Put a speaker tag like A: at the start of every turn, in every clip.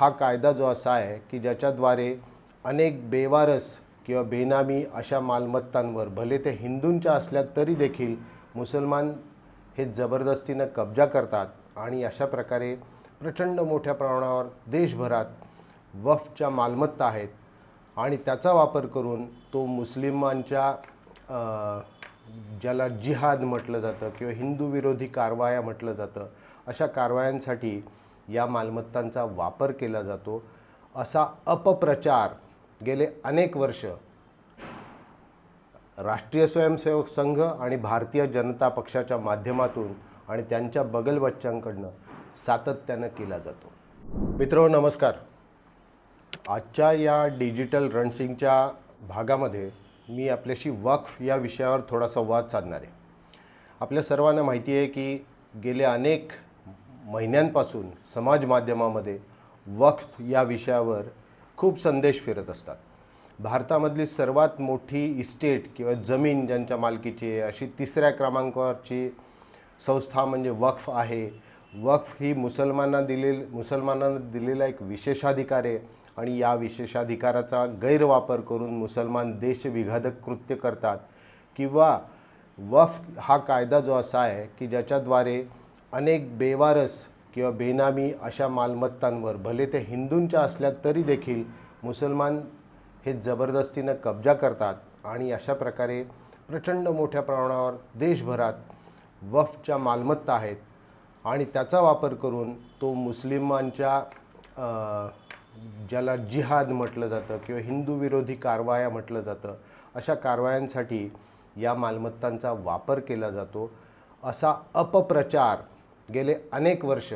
A: हा कायदा जो असा आहे की ज्याच्याद्वारे अनेक बेवारस किंवा बेनामी अशा मालमत्तांवर भले ते हिंदूंच्या असल्या तरी देखील मुसलमान हे जबरदस्तीनं कब्जा करतात आणि अशा प्रकारे प्रचंड मोठ्या प्रमाणावर देशभरात वफच्या मालमत्ता आहेत आणि त्याचा वापर करून तो मुस्लिमांच्या ज्याला जिहाद म्हटलं जातं किंवा हिंदू विरोधी कारवाया म्हटलं जातं अशा कारवायांसाठी या मालमत्तांचा वापर केला जातो. असा अपप्रचार गेले अनेक वर्ष राष्ट्रीय स्वयंसेवक संघ आणि भारतीय जनता पक्षाच्या माध्यमातून आणि त्यांच्या बगलबच्चांकडनं सातत्यानं केला जातो. मित्रो नमस्कार. आजच्या या डिजिटल रणसिंगच्या भागामध्ये मी आपल्याशी वक्फ या विषयावर थोडा संवाद साधणार. आहे आपल्या सर्वांना माहिती आहे की गेले अनेक महिन्यांपासून समाज माध्यमामध्ये वक्फ या विषयावर खूप संदेश फिरत असतात. भारतामधली सर्वात मोठी इस्टेट किंवा जमीन ज्यांच्या मालकीची आहे अशी तिसऱ्या क्रमांकावरची संस्था म्हणजे वक्फ आहे. वक्फ ही मुसलमानांना दिलेल मुसलमानांना दिलेला एक विशेषाधिकार आहे आणि या विशेषाधिकाराचा गैरवापर करून मुसलमान देशविघातक कृत्य करतात. किंवा वफ हा कायदा जो असा आहे की ज्याच्याद्वारे अनेक बेवारस किंवा बेनामी अशा मालमत्तांवर भले ते हिंदूंच्या असल्या तरी देखील मुसलमान हे जबरदस्तीनं कब्जा करतात आणि अशा प्रकारे प्रचंड मोठ्या प्रमाणावर देशभरात वफच्या मालमत्ता आहेत आणि त्याचा वापर करून तो मुस्लिमांच्या ज्याला जिहाद म्हटलं जातं किंवा हिंदू विरोधी कारवाया म्हटलं जातं अशा कारवायांसाठी या मालमत्तांचा वापर केला जातो. असा अपप्रचार गेले अनेक वर्ष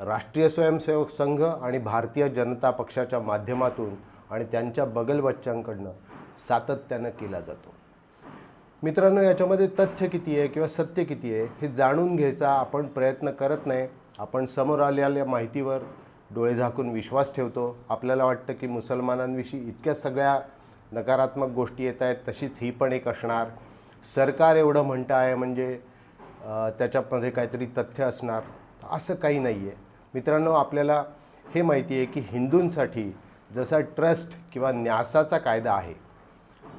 A: राष्ट्रीय स्वयंसेवक संघ आणि भारतीय जनता पक्षाच्या माध्यमातून आणि त्यांच्या बगलबच्च्यांकडनं सातत्यानं केला जातो. मित्रांनो याच्यामध्ये तथ्य किती आहे किंवा सत्य किती आहे हे जाणून घ्यायचा आपण प्रयत्न करत नाही. आपण समोर आलेल्या माहितीवर डोळे झाकून विश्वास ठेवतो. आपल्याला वाटतं की मुसलमानांविषयी इतक्या सगळ्या नकारात्मक गोष्टी येत आहेत तशीच ही पण एक असणार. सरकार एवढं म्हणतं आहे म्हणजे त्याच्यामध्ये काहीतरी तथ्य असणार असं काही नाही आहे मित्रांनो आपल्याला हे माहिती आहे की हिंदूंसाठी जसा ट्रस्ट किंवा न्यासाचा कायदा आहे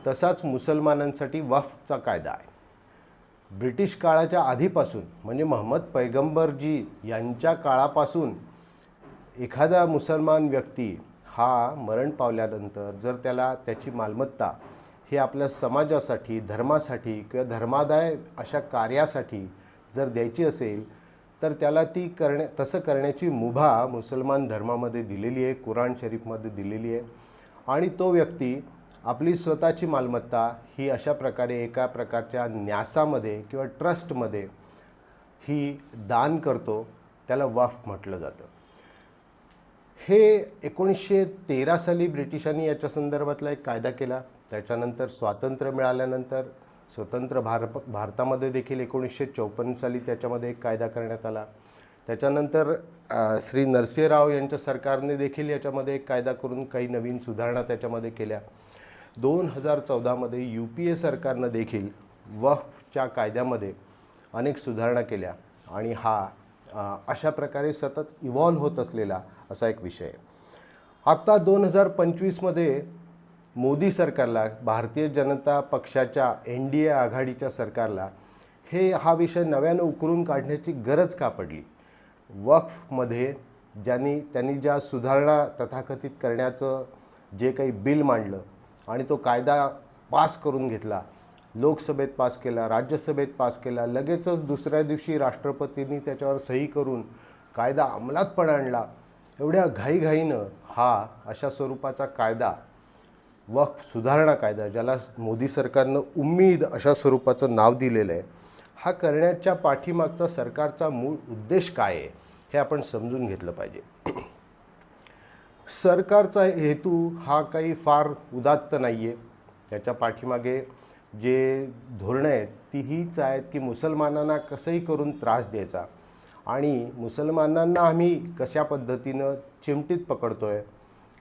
A: तसाच मुसलमानांसाठी वफचा कायदा आहे. ब्रिटिश काळाच्या आधीपासून म्हणजे महम्मद पैगंबरजी यांच्या काळापासून एखादा मुसलमान व्यक्ती हा मरण पावल्यानंतर जर त्याला त्याची मालमत्ता हे आपल्या समाजासाठी धर्मासाठी किंवा धर्मादाय अशा कार्यासाठी जर द्यायची असेल तर त्याला ती करण्या तसं करण्याची मुभा मुसलमान धर्मामध्ये दिलेली आहे कुराण शरीफमध्ये दिलेली आहे. आणि तो व्यक्ती आपली स्वतःची मालमत्ता ही अशा प्रकारे एका प्रकारच्या न्यासामध्ये किंवा ट्रस्टमध्ये ही दान करतो त्याला वफ म्हटलं जातं. हे एकोणीसशे तेरा साली ब्रिटिशांनी याच्या संदर्भातला एक कायदा केला. त्याच्यानंतर स्वातंत्र्य मिळाल्यानंतर स्वतंत्र भार भारतामध्ये देखील एकोणीसशे चौपन्न साली त्याच्यामध्ये एक कायदा करण्यात आला. त्याच्यानंतर श्री नरसिंहराव यांच्या सरकारने देखील याच्यामध्ये एक कायदा करून काही नवीन सुधारणा त्याच्यामध्ये केल्या. दोन हजार चौदामध्ये यू पी ए सरकारनं देखील वफच्या कायद्यामध्ये अनेक सुधारणा केल्या आणि हा अशा प्रकारे सतत इव्हॉल्व्ह होत असलेला असा एक विषय आहे. आत्ता दोन हजार पंचवीसमध्ये मोदी सरकारला भारतीय जनता पक्षाच्या एन डी ए आघाडीच्या सरकारला हे हा विषय नव्यानं उकरून काढण्याची गरज का पडली? वक्फमध्ये ज्यांनी त्यांनी ज्या सुधारणा तथाकथित करण्याचं जे काही बिल मांडलं आणि तो कायदा पास करून घेतला लोकसभेत पास केला राज्यसभेत पास केला लगेचच दुसऱ्या दिवशी राष्ट्रपतींनी त्याच्यावर सही करून कायदा अंमलात पण आणला एवढ्या घाईघाईनं हा अशा स्वरूपाचा कायदा वक्फ सुधारणा कायदा ज्याला मोदी सरकारनं उम्मीद अशा स्वरूपाचं नाव दिलेलं आहे हा करण्याच्या पाठीमागचा सरकारचा मूळ उद्देश काय आहे हे आपण समजून घेतलं पाहिजे. सरकारचा हेतू हा काही फार उदात्त नाही आहे त्याच्या पाठीमागे जे धोरणं आहेत ती हीच आहेत की मुसलमानांना कसंही करून त्रास द्यायचा. आणि मुसलमानांना आम्ही कशा पद्धतीनं चिमटीत पकडतो आहे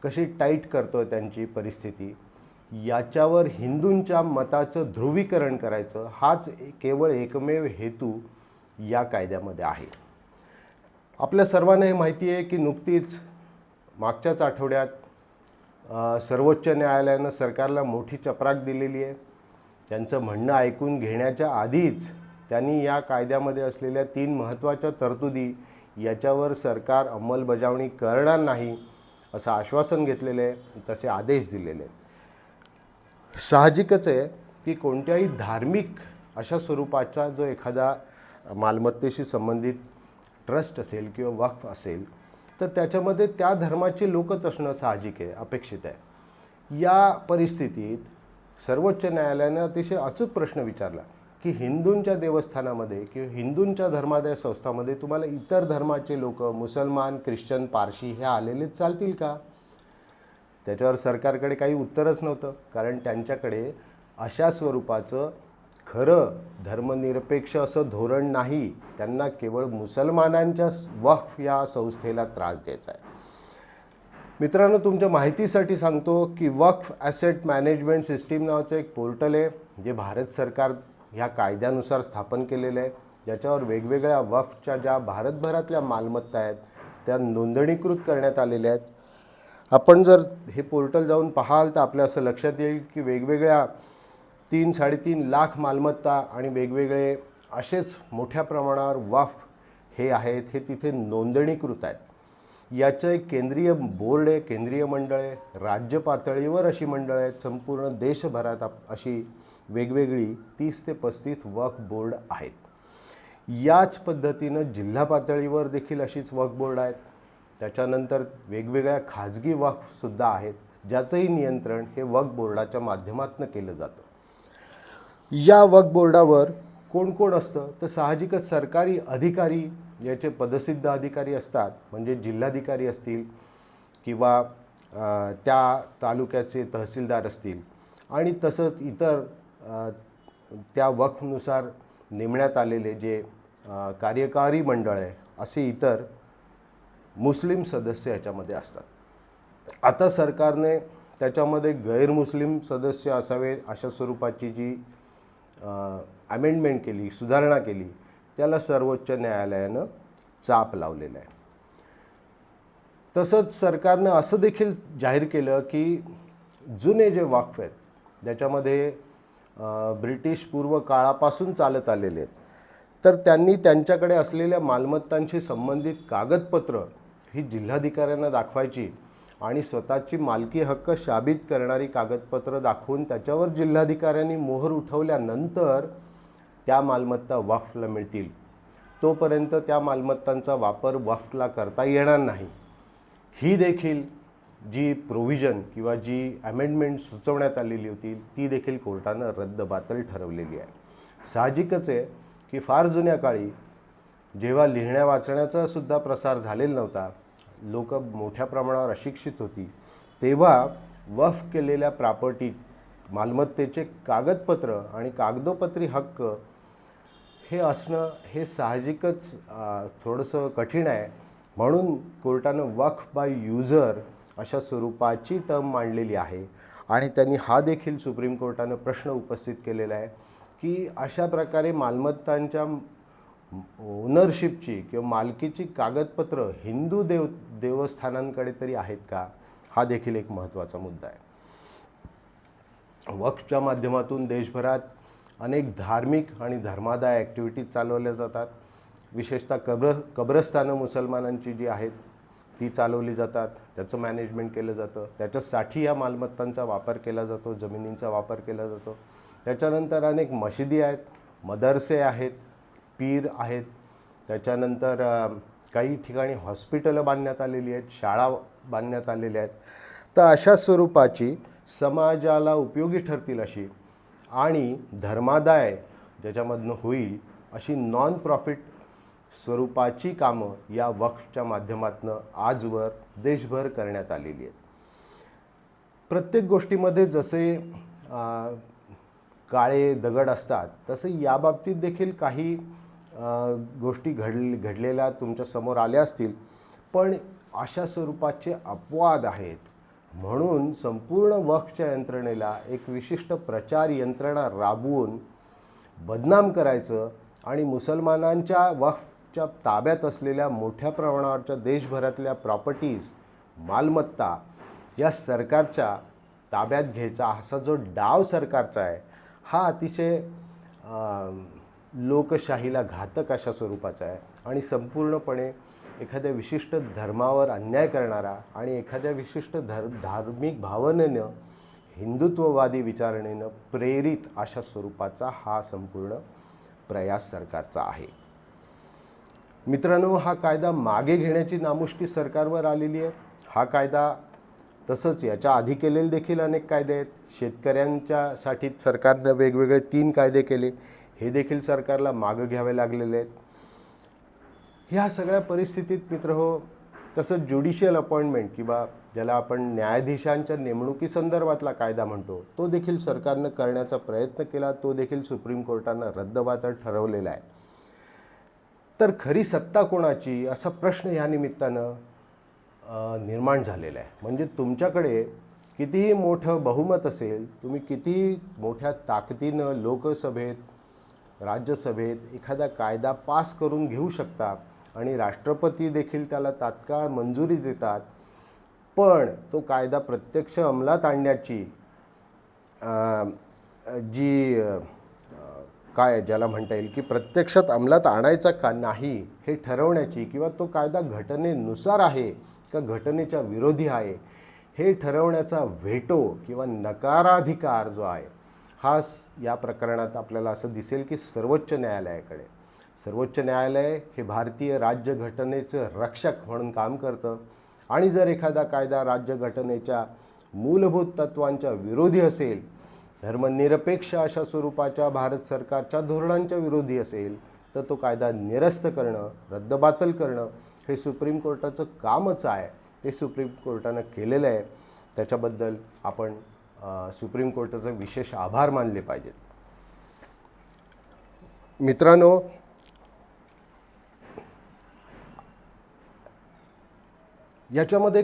A: कशी टाईट करतो आहे त्यांची परिस्थिती याच्यावर हिंदूंच्या मताचं ध्रुवीकरण करायचं हाच केवळ एकमेव हेतू या कायद्यामध्ये आहे. आपल्या सर्वांना हे माहिती आहे की नुकतीच मागच्याच आठवड्यात सर्वोच्च न्यायालयानं सरकारला मोठी चपराक दिलेली आहे. त्यांचं म्हणणं ऐकून घेण्याच्या आधीच त्यांनी या कायद्यामध्ये असलेल्या तीन महत्त्वाच्या तरतुदी याच्यावर सरकार अंमलबजावणी करणार नाही असं आश्वासन घेतलेलं आहे तसे आदेश दिलेले आहेत. साहजिकच आहे की कोणत्याही धार्मिक अशा स्वरूपाचा जो एखादा मालमत्तेशी संबंधित ट्रस्ट असेल किंवा वक्फ असेल तर त्याच्यामध्ये त्या धर्माचे लोकच असणं साहजिक आहे अपेक्षित आहे. या परिस्थितीत सर्वोच्च न्यायालयानं अतिशय अचूक प्रश्न विचारला. की हिंदूंच्या देवस्थानामध्ये किंवा हिंदूंच्या धर्मादाय संस्थामध्ये तुम्हाला इतर धर्माचे लोक मुसलमान ख्रिश्चन पारशी हे आलेले चालतील का? त्याच्यावर सरकारकडे काही उत्तरच नव्हतं. कारण त्यांच्याकडे अशा स्वरूपाचं खरं धर्मनिरपेक्ष असं धोरण नाही. त्यांना केवळ मुसलमानांच्या वक्फ या संस्थेला त्रास द्यायचा आहे. मित्रांनो तुमच्या माहितीसाठी सांगतो की वक्फ ॲसेट मॅनेजमेंट सिस्टीम नावाचं एक पोर्टल आहे जे भारत सरकार ह्या कायद्यानुसार स्थापन केलेलं आहे ज्याच्यावर वेगवेगळ्या वफच्या ज्या भारतभरातल्या मालमत्ता आहेत त्या नोंदणीकृत करण्यात आलेल्या आहेत. आपण जर हे पोर्टल जाऊन पाहाल तर आपल्या असं लक्षात येईल की वेगवेगळ्या तीन साडेतीन लाख मालमत्ता आणि वेगवेगळे असेच मोठ्या प्रमाणावर वफ हे आहेत हे तिथे नोंदणीकृत आहेत. याचं एक केंद्रीय बोर्ड आहे केंद्रीय मंडळ आहे राज्य पातळीवर अशी मंडळं आहेत संपूर्ण देशभरात आप- अशी वेगवेगळी तीस ते पस्तीस वर्क बोर्ड आहेत. याच पद्धतीनं जिल्हा पातळीवर देखील अशीच वर्क बोर्ड आहेत. त्याच्यानंतर वेगवेगळ्या खाजगी वक्फसुद्धा आहेत ज्याचंही नियंत्रण हे वक्फ बोर्डाच्या माध्यमातून केलं जातं. या वक्फ बोर्डावर कोण कोण असतं? तर साहजिकच सरकारी अधिकारी याचे पदसिद्ध अधिकारी असतात म्हणजे जिल्हाधिकारी असतील किंवा त्या तालुक्याचे तहसीलदार असतील. आणि तसंच इतर त्या वक्फनुसार नेमण्यात आलेले जे कार्यकारी मंडळ आहे असे इतर मुस्लिम सदस्य याच्यामध्ये असतात. आता सरकारने त्याच्यामध्ये गैरमुस्लिम सदस्य असावे अशा स्वरूपाची जी अमेंडमेंट केली सुधारणा केली त्याला सर्वोच्च न्यायालयानं चाप लावलेला आहे. तसंच सरकारनं असं देखील जाहीर केलं की जुने जे वाक्फ आहेत ज्याच्यामध्ये ब्रिटिश पूर्व काळापासून चालत आलेले आहेत. तर त्यांनी त्यांच्याकडे असलेल्या मालमत्तांशी संबंधित कागदपत्र ही जिल्हाधिकाऱ्यांना दाखवायची आणि स्वतःची मालकी हक्क शाबित करणारी कागदपत्र दाखवून त्याच्यावर जिल्हाधिकाऱ्यांनी मोहर उठवल्यानंतर त्या मालमत्ता वाफला मिळतील. तोपर्यंत त्या मालमत्तांचा वापर वाफला करता येणार नाही. ही देखील जी प्रोव्हिजन किंवा जी अमेंडमेंट सुचवण्यात आलेली होती ती देखील कोर्टानं रद्दबातल ठरवलेली आहे. साहजिकच आहे की फार जुन्या काळी जेव्हा लिहिण्या वाचण्याचा सुद्धा प्रसार झालेला नव्हता लोक मोठ्या प्रमाणावर अशिक्षित होती तेव्हा वफ केलेल्या प्रॉपर्टी मालमत्तेचे कागदपत्र आणि कागदोपत्री हक्क हे असणं हे साहजिकच थोडंसं कठीण आहे. म्हणून कोर्टानं वक्फ बाय युजर अशा स्वरूपाची टर्म मांडलेली आहे. आणि त्यांनी हा देखील सुप्रीम कोर्टानं प्रश्न उपस्थित केलेला आहे की अशा प्रकारे मालमत्तांच्या ओनरशिपची किंवा मालकीची कागदपत्र हिंदू देव देवस्थानांकडे तरी आहेत का? हा देखील एक महत्त्वाचा मुद्दा आहे. वक्फच्या माध्यमातून देशभरात अनेक धार्मिक आणि धर्मादाय ॲक्टिव्हिटीज चालवल्या जातात. विशेषतः कब्र कब्रस्थानं मुसलमानांची जी आहेत ती चालवली जातात त्याचं मॅनेजमेंट केलं जातं त्याच्यासाठी या मालमत्तांचा वापर केला जातो जमिनींचा वापर केला जातो. त्याच्यानंतर अनेक मशिदी आहेत मदरसे आहेत पीर आहेत. त्याच्यानंतर काही ठिकाणी हॉस्पिटलं बांधण्यात आलेली आहेत शाळा बांधण्यात आलेल्या आहेत. तर अशा स्वरूपाची समाजाला उपयोगी ठरतील अशी आणि धर्मादाय ज्याच्यामधनं होईल अशी नॉन प्रॉफिट स्वरूपाची कामं या वक्फच्या माध्यमातून आजवर देशभर करण्यात आलेली आहेत. प्रत्येक गोष्टीमध्ये जसे काळे दगड असतात तसे याबाबतीत देखील काही गोष्टी घड घडलेल्या तुमच्यासमोर आल्या असतील पण अशा स्वरूपाचे अपवाद आहेत. म्हणून संपूर्ण वक्फच्या यंत्रणेला एक विशिष्ट प्रचार यंत्रणा राबवून बदनाम करायचं आणि मुसलमानांच्या वक्फ च्या ताब्यात असलेल्या मोठ्या प्रमाणावरच्या देशभरातल्या प्रॉपर्टीज मालमत्ता या सरकारच्या ताब्यात घ्यायचा असा जो डाव सरकारचा आहे हा अतिशय लोकशाहीला घातक अशा स्वरूपाचा आहे. आणि संपूर्णपणे एखाद्या विशिष्ट धर्मावर अन्याय करणारा आणि एखाद्या विशिष्ट धर धार्मिक भावनेनं हिंदुत्ववादी विचारणेनं प्रेरित अशा स्वरूपाचा हा संपूर्ण प्रयास सरकारचा आहे. मित्रांनो हा कायदा मागे घेण्याची नामुष्की सरकारवर आलेली आहे. हा कायदा तसंच याच्या आधी केलेले देखील अनेक कायदे आहेत. शेतकऱ्यांच्यासाठी सरकारनं वेगवेगळे तीन कायदे केले. हे देखील सरकारला मागं घ्यावे लागलेले आहेत. ह्या सगळ्या परिस्थितीत मित्र हो तसंच ज्युडिशियल अपॉइंटमेंट किंवा ज्याला आपण न्यायाधीशांच्या नेमणुकीसंदर्भातला कायदा म्हणतो तो देखील सरकारनं करण्याचा प्रयत्न केला. तो देखील सुप्रीम कोर्टानं रद्दबातल ठरवलेला आहे. तर खरी सत्ता कोणाची असा प्रश्न ह्या निमित्तानं निर्माण झालेला आहे. म्हणजे तुमच्याकडे कितीही मोठं बहुमत असेल तुम्ही कितीही मोठ्या ताकदीनं लोकसभेत राज्यसभेत एखादा कायदा पास करून घेऊ शकता आणि राष्ट्रपती देखील त्याला तात्काळ मंजुरी देतात पण तो कायदा प्रत्यक्ष अंमलात आणण्याची जी काय ज्याला म्हणता येईल की प्रत्यक्षात अंमलात आणायचा का नाही हे ठरवण्याची किंवा तो कायदा घटनेनुसार आहे का घटनेच्या विरोधी आहे हे ठरवण्याचा व्हेटो किंवा नकाराधिकार जो आहे हा या प्रकरणात आपल्याला असं दिसेल की सर्वोच्च न्यायालयाकडे. सर्वोच्च न्यायालय हे भारतीय राज्यघटनेचं रक्षक म्हणून काम करतं आणि जर एखादा कायदा राज्यघटनेच्या मूलभूत तत्वांच्या विरोधी असेल धर्मनिरपेक्ष अशा स्वरूपाच्या भारत सरकारच्या धोरणांच्या विरोधी असेल तर तो कायदा निरस्त करणं रद्दबातल करणं हे सुप्रीम कोर्टाचं कामच आहे. ते सुप्रीम कोर्टानं केलेलं आहे. त्याच्याबद्दल आपण सुप्रीम कोर्टाचे विशेष आभार मानले पाहिजेत. मित्रांनो याच्यामध्ये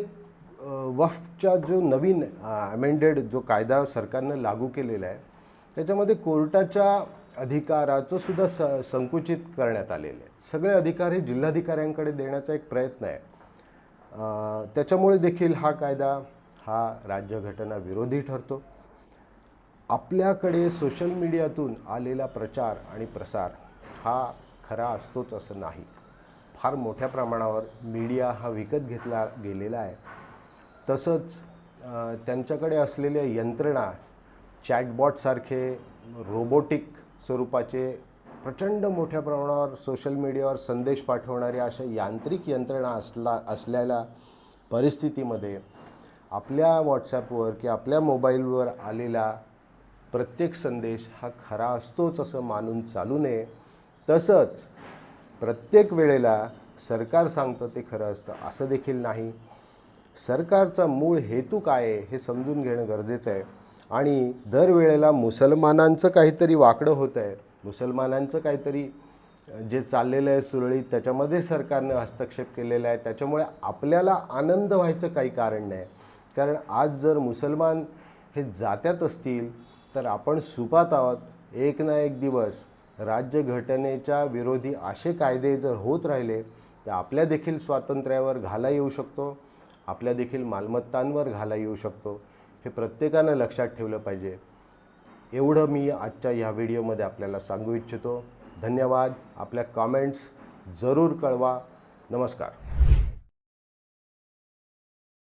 A: वफच्या जो नवीन अमेंडेड जो कायदा सरकारनं लागू केलेला आहे त्याच्यामध्ये कोर्टाच्या अधिकाराचं सुद्धा स संकुचित करण्यात आलेले आहे. सगळे अधिकार हे जिल्हाधिकाऱ्यांकडे देण्याचा एक प्रयत्न आहे. त्याच्यामुळे देखील हा कायदा हा राज्यघटना विरोधी ठरतो. आपल्याकडे सोशल मीडियातून आलेला प्रचार आणि प्रसार हा खरा असतोच असं नाही. फार मोठ्या प्रमाणावर मीडिया हा विकत घेतला गेलेला आहे. तसंच त्यांच्याकडे असलेल्या यंत्रणा चॅटबॉटसारखे रोबोटिक स्वरूपाचे प्रचंड मोठ्या प्रमाणावर सोशल मीडियावर संदेश पाठवणाऱ्या अशा यांत्रिक यंत्रणा असला असलेल्या परिस्थितीमध्ये आपल्या व्हॉट्सॲपवर की आपल्या मोबाईलवर आलेला प्रत्येक संदेश हा खरा असतोच असं मानून चालू नये. तसंच प्रत्येक वेळेला सरकार सांगतं ते खरं असतं असं देखील नाही. सरकारचा मूळ हेतू काय आहे हे समजून घेणं गरजेचं आहे. आणि दरवेळेला मुसलमानांचं काहीतरी वाकडं होतं आहे. मुसलमानांचं काहीतरी जे चाललेलं आहे सुरळीत त्याच्यामध्ये सरकारनं हस्तक्षेप केलेला आहे. त्याच्यामुळे आपल्याला आनंद व्हायचं काही कारण नाही. कारण आज जर मुसलमान हे जात्यात असतील तर आपण सुपात आहोत. एक ना एक दिवस राज्यघटनेच्या विरोधी असे कायदे जर होत राहिले तर आपल्या देखील स्वातंत्र्यावर घाला येऊ शकतो. आपल्या देखील मालमत्तांवर घाला येऊ शकतो हे प्रत्येकानं लक्षात ठेवलं पाहिजे. एवढं मी आजच्या ह्या व्हिडिओमध्ये आपल्याला सांगू इच्छितो. धन्यवाद. आपल्या कॉमेंट्स जरूर कळवा. नमस्कार.